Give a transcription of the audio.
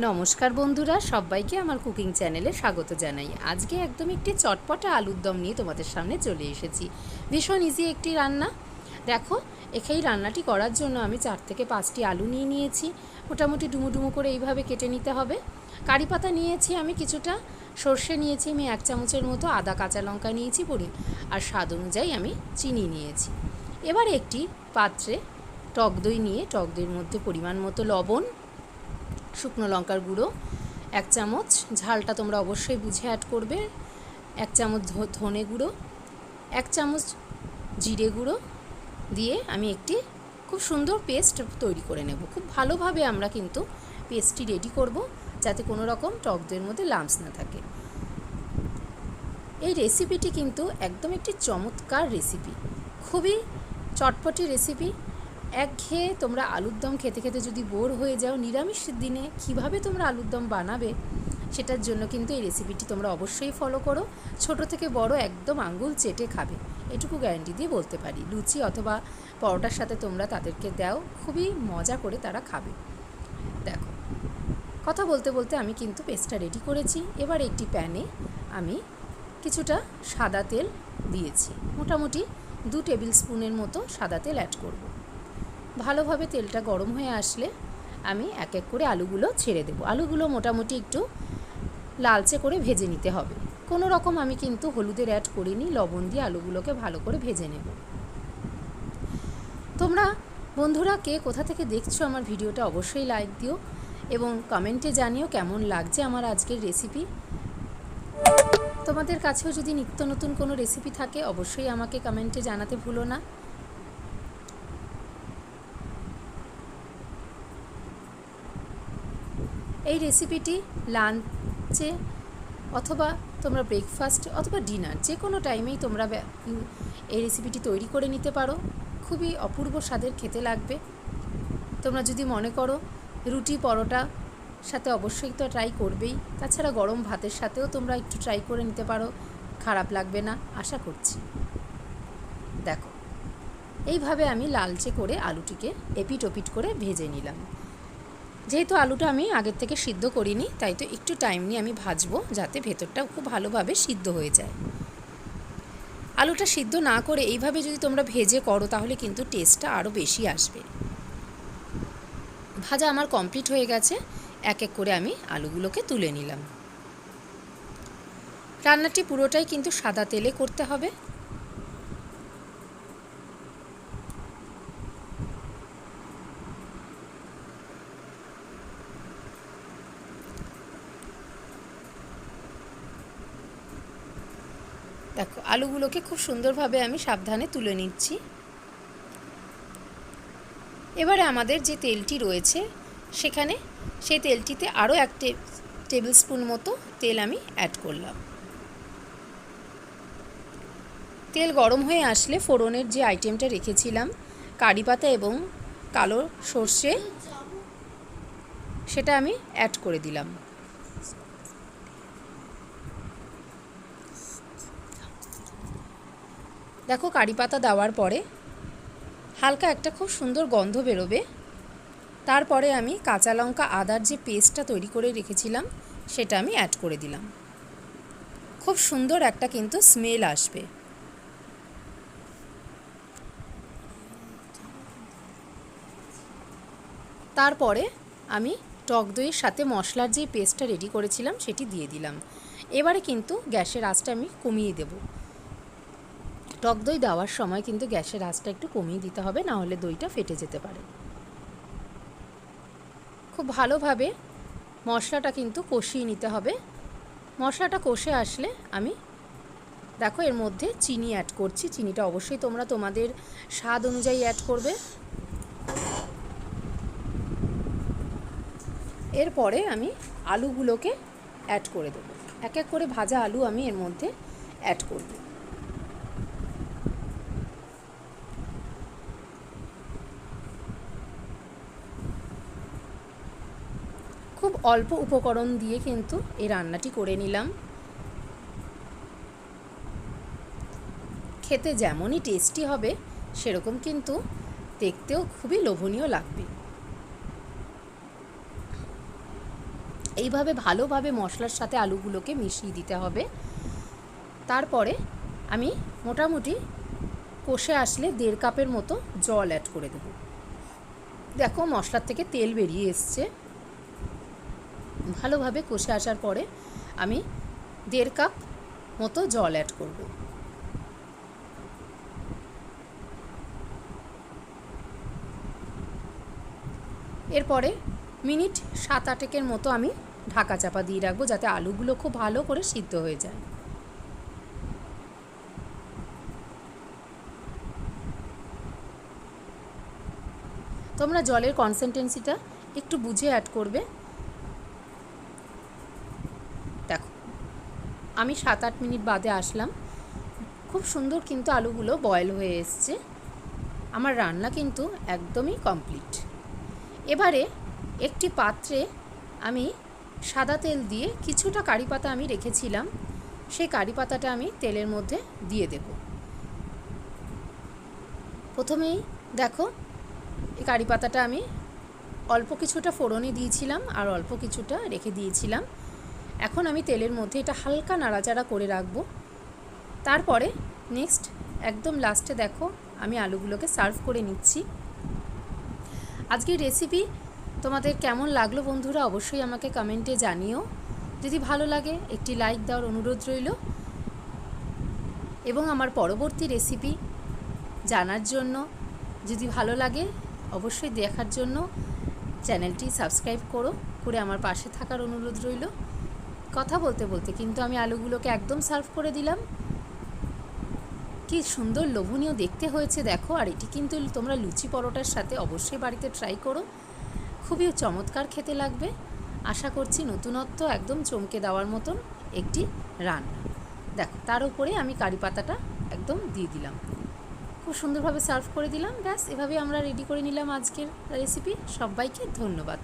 নমস্কার বন্ধুরা, সবাইকে আমার কুকিং চ্যানেলে স্বাগত জানাই। আজকে একদম একটি চটপটা আলুর দম নিয়ে তোমাদের সামনে চলে এসেছি। ভীষণ ইজি একটি রান্না। দেখো এই রান্নাটি করার জন্য আমি চার থেকে পাঁচটি আলু নিয়ে নিয়েছি। মোটামুটি ডুমো ডুমো করে এইভাবে কেটে নিতে হবে। কারি পাতা নিয়েছি আমি কিছুটা, সর্ষে নিয়েছি আমি এক চামচের মতো, আদা, কাঁচা লঙ্কা নিয়েছি পরি আর স্বাদ অনুযায়ী আমি চিনি নিয়েছি। এবার একটি পাত্রে টক দই নিয়ে, টক দইয়ের মধ্যে পরিমাণ মতো লবণ শুকনো লঙ্কার গুঁড়ো, এক চামচ। ঝালটা তোমরা অবশ্যই বুঝে অ্যাড করবে। এক চামচ ধনে গুঁড়ো, এক চামচ জিরে গুঁড়ো দিয়ে আমি একটি খুব সুন্দর পেস্ট তৈরি করে নেব। খুব ভালোভাবে আমরা কিন্তু পেস্টটি রেডি করব, যাতে কোনো রকম টক দইয়ের মধ্যে লাম্পস না থাকে। এই রেসিপিটি কিন্তু একদম একটি চমৎকার রেসিপি খুবই চটপটি রেসিপি একঘেয়ে তোমরা আলুর দম খেতে খেতে যদি বোর হয়ে যাও নিরামিষের দিনে, কীভাবে তোমরা আলুর দম বানাবে? সেটার জন্য কিন্তু এই রেসিপিটি তোমরা অবশ্যই ফলো করো। ছোট থেকে বড় একদম আঙ্গুল চেটে খাবে। এটুকু গ্যারান্টি দিয়ে বলতে পারি। লুচি অথবা পরোটার সাথে তোমরা তাদেরকে দাও। খুবই মজা করে তারা খাবে। দেখো, কথা বলতে বলতে আমি কিন্তু পেস্টটা রেডি করেছি। এবার একটি প্যানে আমি কিছুটা সাদা তেল দিয়েছি। মোটামুটি দু টেবিল স্পুনের মতো সাদা তেল অ্যাড করব। ভালোভাবে তেলটা গরম হয়ে আসলে আমি এক এক করে আলুগুলো ছেড়ে দেবো। আলুগুলো মোটামুটি একটু লালচে করে ভেজে নিতে হবে। কোনো রকম আমি কিন্তু হলুদের অ্যাড করিনি, লবণ দিয়ে আলুগুলোকে ভালো করে ভেজে নেব। তোমরা বন্ধুরা, কে কোথা থেকে দেখছ আমার ভিডিওটা অবশ্যই লাইক দিও এবং কমেন্টে জানিও কেমন লাগছে আমার আজকের রেসিপি তোমাদের কাছেও যদি নিত্য নতুন কোনো রেসিপি থাকে, অবশ্যই আমাকে কমেন্টে জানাতে ভুলো না। এই রেসিপিটি লাঞ্চে অথবা তোমরা ব্রেকফাস্ট অথবা ডিনার যে কোনো টাইমেই তোমরা এই রেসিপিটি তৈরি করে নিতে পারো। খুবই অপূর্ব স্বাদের খেতে লাগবে। তোমরা যদি মনে করো রুটি পরোটা সাথে অবশ্যই তো ট্রাই করবেই, তাছাড়া গরম ভাতের সাথেও তোমরা একটু ট্রাই করে নিতে পারো। খারাপ লাগবে না, আশা করছি। দেখো, এইভাবে আমি লালচে করে আলুটিকে এপিট ওপিট করে ভেজে নিলাম। যেহেতু আলুটা আমি আগের থেকে সিদ্ধ করিনি, তাই তো একটু টাইম নিয়ে আমি ভাজবো যাতে ভেতরটা খুব ভালোভাবে সিদ্ধ হয়ে যায়। আলুটা সিদ্ধ না করে এইভাবে যদি তোমরা ভেজে করো, তাহলে কিন্তু টেস্টটা আরও বেশি আসবে। ভাজা আমার কমপ্লিট হয়ে গেছে, এক এক করে আমি আলুগুলোকে তুলে নিলাম। রান্নাটি পুরোটাই কিন্তু সাদা তেলে করতে হবে। দেখো, আলুগুলোকে খুব সুন্দরভাবে আমি সাবধানে তুলে নিচ্ছি। এবারে আমাদের যে তেলটি রয়েছে, সেখানে সেই তেলটিতে আরও এক টেবিল স্পুন মতো তেল আমি অ্যাড করলাম। তেল গরম হয়ে আসলে ফোড়নের যে আইটেমটা রেখেছিলাম, কারি পাতা এবং কালো সর্ষে, সেটা আমি অ্যাড করে দিলাম। দেখো কারি পাতা দেওয়ার পরে হালকা একটা খুব সুন্দর গন্ধ বেরোবে। তারপরে আমি কাঁচা লঙ্কা আদার যে পেস্টটা তৈরি করে রেখেছিলাম, সেটা আমি অ্যাড করে দিলাম। খুব সুন্দর একটা কিন্তু স্মেল আসবে। তারপরে আমি টক দইয়ের সাথে মশলার যে পেস্টটা রেডি করেছিলাম, সেটি দিয়ে দিলাম। এবারে কিন্তু গ্যাসের আঁচটা আমি কমিয়ে দেবো। টক দই দেওয়ার সময় কিন্তু গ্যাসের আঁচটা একটু কমিয়ে দিতে হবে, না হলে দইটা ফেটে যেতে পারে। খুব ভালোভাবে মশলাটা কিন্তু কষিয়ে নিতে হবে। মশলাটা কষে আসলে আমি দেখো এর মধ্যে চিনি অ্যাড করছি। চিনিটা অবশ্যই তোমরা তোমাদের স্বাদ অনুযায়ী অ্যাড করবে। এরপরে আমি আলুগুলোকে অ্যাড করে দেবো। এক এক করে ভাজা আলু আমি এর মধ্যে অ্যাড করব। খুব অল্প উপকরণ দিয়ে কিন্তু এই রান্নাটি করে নিলাম। খেতে যেমনই টেস্টি হবে, সেরকম কিন্তু দেখতেও খুবই লোভনীয় লাগবে। এইভাবে ভালোভাবে মশলার সাথে আলুগুলোকে মিশিয়ে দিতে হবে। তারপরে আমি মোটামুটি কষে আসলে দেড় কাপের মতো জল অ্যাড করে দেবো। দেখো মশলার থেকে তেল বেরিয়ে এসছে। ভালোভাবে কষে আসার পরে আমি দেড় কাপ মতো জল অ্যাড করব। এরপরে মিনিট সাত আটেকের মতো আমি ঢাকা চাপা দিয়ে রাখব যাতে আলুগুলো খুব ভালো করে সিদ্ধ হয়ে যায়। তোমরা জলের কনসেন্টেন্সিটা একটু বুঝে অ্যাড করবে দেখো আমি সাত আট মিনিট বাদে আসলাম। খুব সুন্দর কিন্তু আলুগুলো বয়েল হয়ে এসছে। আমার রান্না কিন্তু একদমই কমপ্লিট এবারে একটি পাত্রে আমি সাদা তেল দিয়ে কিছুটা কারি পাতা আমি রেখেছিলাম। সেই কারি পাতাটা আমি তেলের মধ্যে দিয়ে দেব। প্রথমেই দেখো, এই কারি পাতাটা আমি অল্প কিছুটা ফোড়নে দিয়েছিলাম আর অল্প কিছুটা রেখে দিয়েছিলাম। এখন আমি তেলের মধ্যে এটা হালকা নাড়াচাড়া করে রাখব। তারপরে নেক্সট একদম লাস্টে দেখো, আমি আলুগুলোকে সার্ভ করে নিচ্ছি। আজকের রেসিপি তোমাদের কেমন লাগল বন্ধুরা অবশ্যই আমাকে কমেন্টে জানিও। যদি ভালো লাগে, একটি লাইক দেওয়ার অনুরোধ রইল। এবং আমার পরবর্তী রেসিপি জানার জন্য, যদি ভালো লাগে, অবশ্যই দেখার জন্য চ্যানেলটি সাবস্ক্রাইব করো, করে আমার পাশে থাকার অনুরোধ রইল। কথা বলতে বলতে, কিন্তু আমি আলুগুলোকে একদম সার্ভ করে দিলাম। কি সুন্দর লোভনীয় দেখতে হয়েছে দেখো, আর এটি কিন্তু তোমরা লুচি পরোটার সাথে অবশ্যই বাড়িতে ট্রাই করো। খুবই চমৎকার খেতে লাগবে। আশা করছি নতুনত্ব একদম চমকে দেওয়ার মতন একটি রান্না। দেখো, তার উপরে আমি কারি পাতাটা একদম দিয়ে দিলাম। খুব সুন্দরভাবে সার্ভ করে দিলাম। ব্যাস এভাবে আমরা রেডি করে নিলাম আজকের রেসিপি সবাইকে ধন্যবাদ।